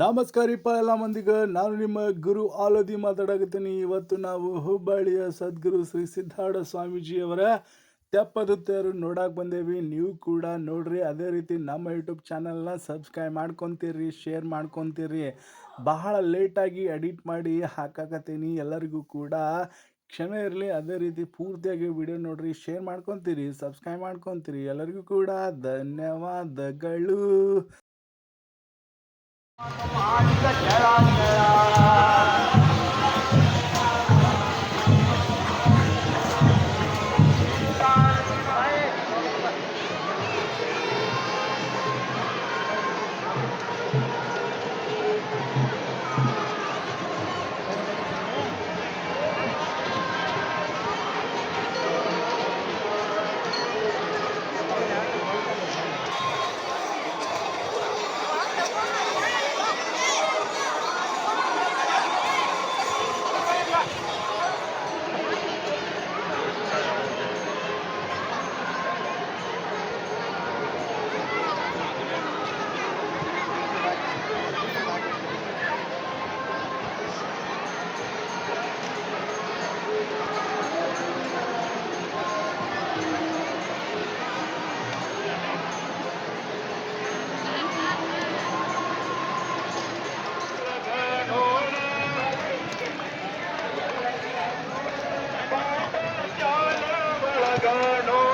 ನಮಸ್ಕಾರಿಪ್ಪ ಎಲ್ಲ ಮಂದಿಗೆ. ನಾನು ನಿಮ್ಮ ಗುರು ಆಲೋದಿ ಮಾತಾಡಕತ್ತೀನಿ. ಇವತ್ತು ನಾವು ಹುಬ್ಬಳ್ಳಿಯ ಸದ್ಗುರು ಶ್ರೀ ಸಿದ್ಧಾರ್ಥ ಸ್ವಾಮೀಜಿಯವರ ತೆಪ್ಪದ ತೇರು ನೋಡಕ್ಕೆ ಬಂದೇವಿ. ನೀವು ಕೂಡ ನೋಡ್ರಿ. ಅದೇ ರೀತಿ ನಮ್ಮ ಯೂಟ್ಯೂಬ್ ಚಾನಲ್ನ ಸಬ್ಸ್ಕ್ರೈಬ್ ಮಾಡ್ಕೊತೀರಿ, ಶೇರ್ ಮಾಡ್ಕೊತೀರಿ. ಬಹಳ ಲೇಟಾಗಿ ಎಡಿಟ್ ಮಾಡಿ ಹಾಕಾಕತ್ತೀನಿ. ಎಲ್ಲರಿಗೂ ಕೂಡ ಕ್ಷಮೆ ಇರಲಿ. ಅದೇ ರೀತಿ ಪೂರ್ತಿಯಾಗಿ ವಿಡಿಯೋ ನೋಡ್ರಿ, ಶೇರ್ ಮಾಡ್ಕೊತೀರಿ, ಸಬ್ಸ್ಕ್ರೈಬ್ ಮಾಡ್ಕೊತೀರಿ. ಎಲ್ಲರಿಗೂ ಕೂಡ ಧನ್ಯವಾದಗಳು. ஆடித கேளாங்கடா ಬಂದನ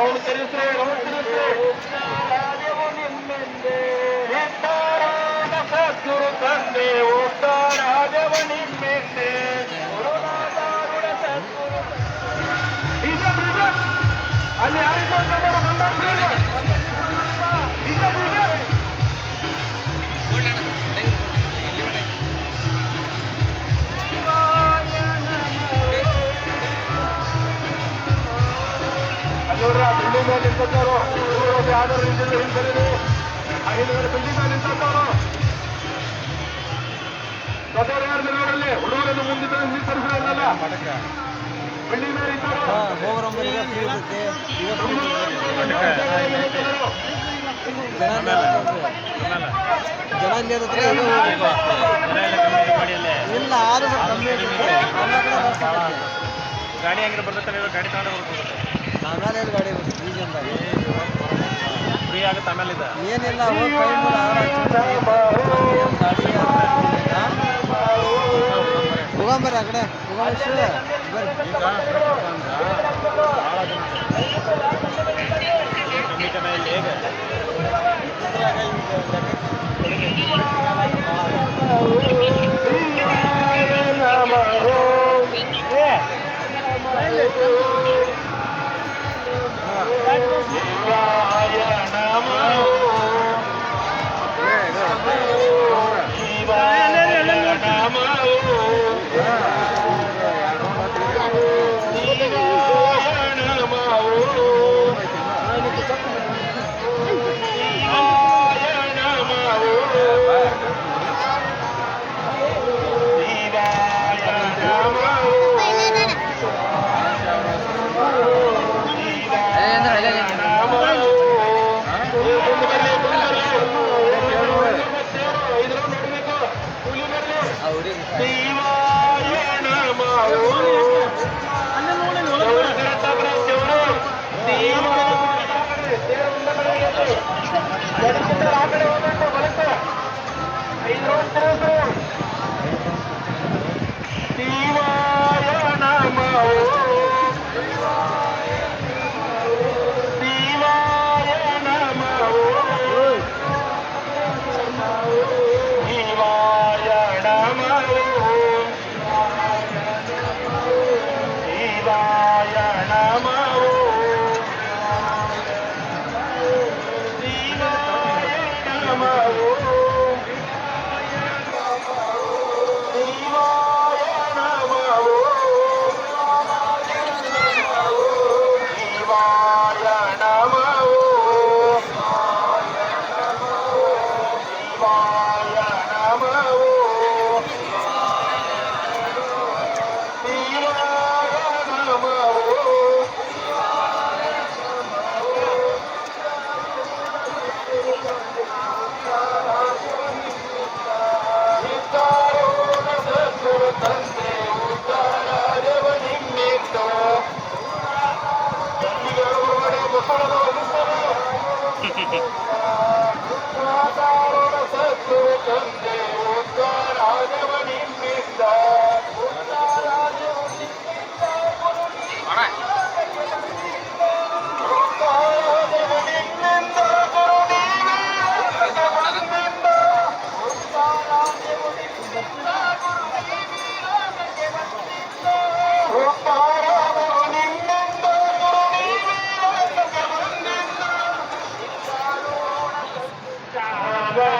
और तेरे से और तेरे से ಬಿಲ್ಡಿಂಗ್ ಮೇಲೆ ನಿಂತಾರೋ ಯಾವ್ದಾರು ರೀತಿಯಲ್ಲಿ ಹಿಂದೆ ಹಿಂದ್ಗಡೆ ಬಿಲ್ಡಿಂಗ್ ಮೇಲೆ ನಿಂತಾರೋ ದೊಡ್ಡವ್ರು ಯಾರು ನೋಡಲ್ಲಿ ಹುಡುಗರನ್ನು ಮುಂದೆ ನಿಂತರಿಸಿರಲ್ಲ ಬಿಲ್ಡಿಂಗ್ ಮೇಲೆ ಜನ ಇಲ್ಲಿ ಕಮ್ಮಿ. ಗಾಡಿ ಹೆಂಗಿರ ಬರ್ತೈತೆ ಗಾಡಿ ತಗೊಂಡು ಹೋಗ್ಬೋದು ಆಮೇಲೆ ಗಾಡಿ ಬೀಜಂದಾಗ. ಫ್ರೀ ಆಗುತ್ತೆ ಆಮೇಲೆ ಇದೆ. ಏನಿಲ್ಲ? ಹೋಗಂಬರ್ರಿ ಆ? ಕಡೆ ಹೇಗೆ Bye.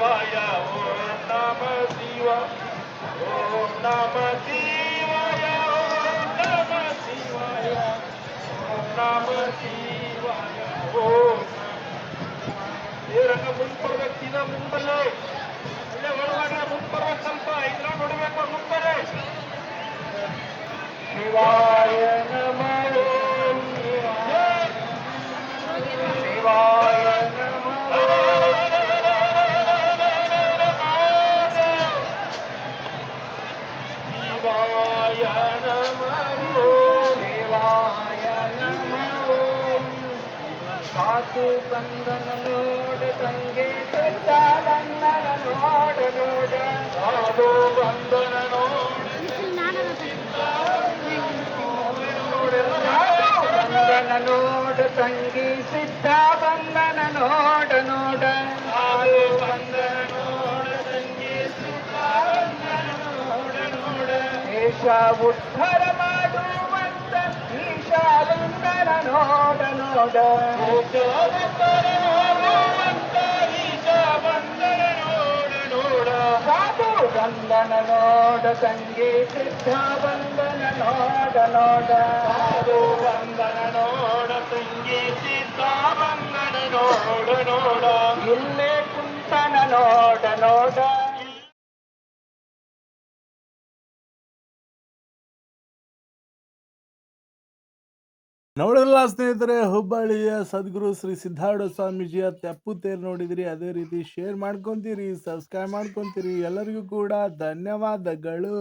Oh Om Namah Shiva, Om Namah Shivaya, Om Namah Shivaya, Om Namah Shivaya, Om Namah Shivaya. Ye ranga mundar ke kina mundar le. ಸಾಧು ಬಂದನ ನೋಡ ತಂಗೆ ಬಂದನ ನೋಡ ನೋಡ ಸಾಧು ಬಂದನ ನೋಡ ಬಂದನ ನೋಡ ತಂಗಿ ಸಿದ್ಧ ಬಂದನ ನೋಡ ನೋಡ ದೇಶ ಉದ್ಧಾರ ಮಾಡುವಂತ ಈಶಾಲಿಂಗನ ನೋಡ ನೋಡ ಸಾಧು ಬಂದನ ನೋಡ ತಂಗಿ ಸಿದ್ಧ ಬಂದನ ನೋಡ ನೋಡ. ಸಾಧು ಬಂದನ ನೋಡ ತಂಗಿ ಸಿದ್ಧ ಬಂದನ ನೋಡ ನೋಡ. ಇಲ್ಲೇ ಕುಂತನ ನೋಡ ನೋಡ. ನೋಡಿರಲ್ಲ ಸ್ನೇಹಿತರೆ, ಹುಬ್ಬಳ್ಳಿಯ ಸದ್ಗುರು ಶ್ರೀ ಸಿದ್ಧಾರ್ಥ ಸ್ವಾಮೀಜಿಯ ತೆಪ್ಪು ತೇರು ನೋಡಿದಿರಿ, ಅದೇ ರೀತಿ ಶೇರ್ ಮಾಡ್ಕೊತೀರಿ ಸಬ್ಸ್ಕ್ರೈಬ್ ಮಾಡ್ಕೊಂತೀರಿ. ಎಲ್ಲರಿಗೂ ಕೂಡ ಧನ್ಯವಾದಗಳು.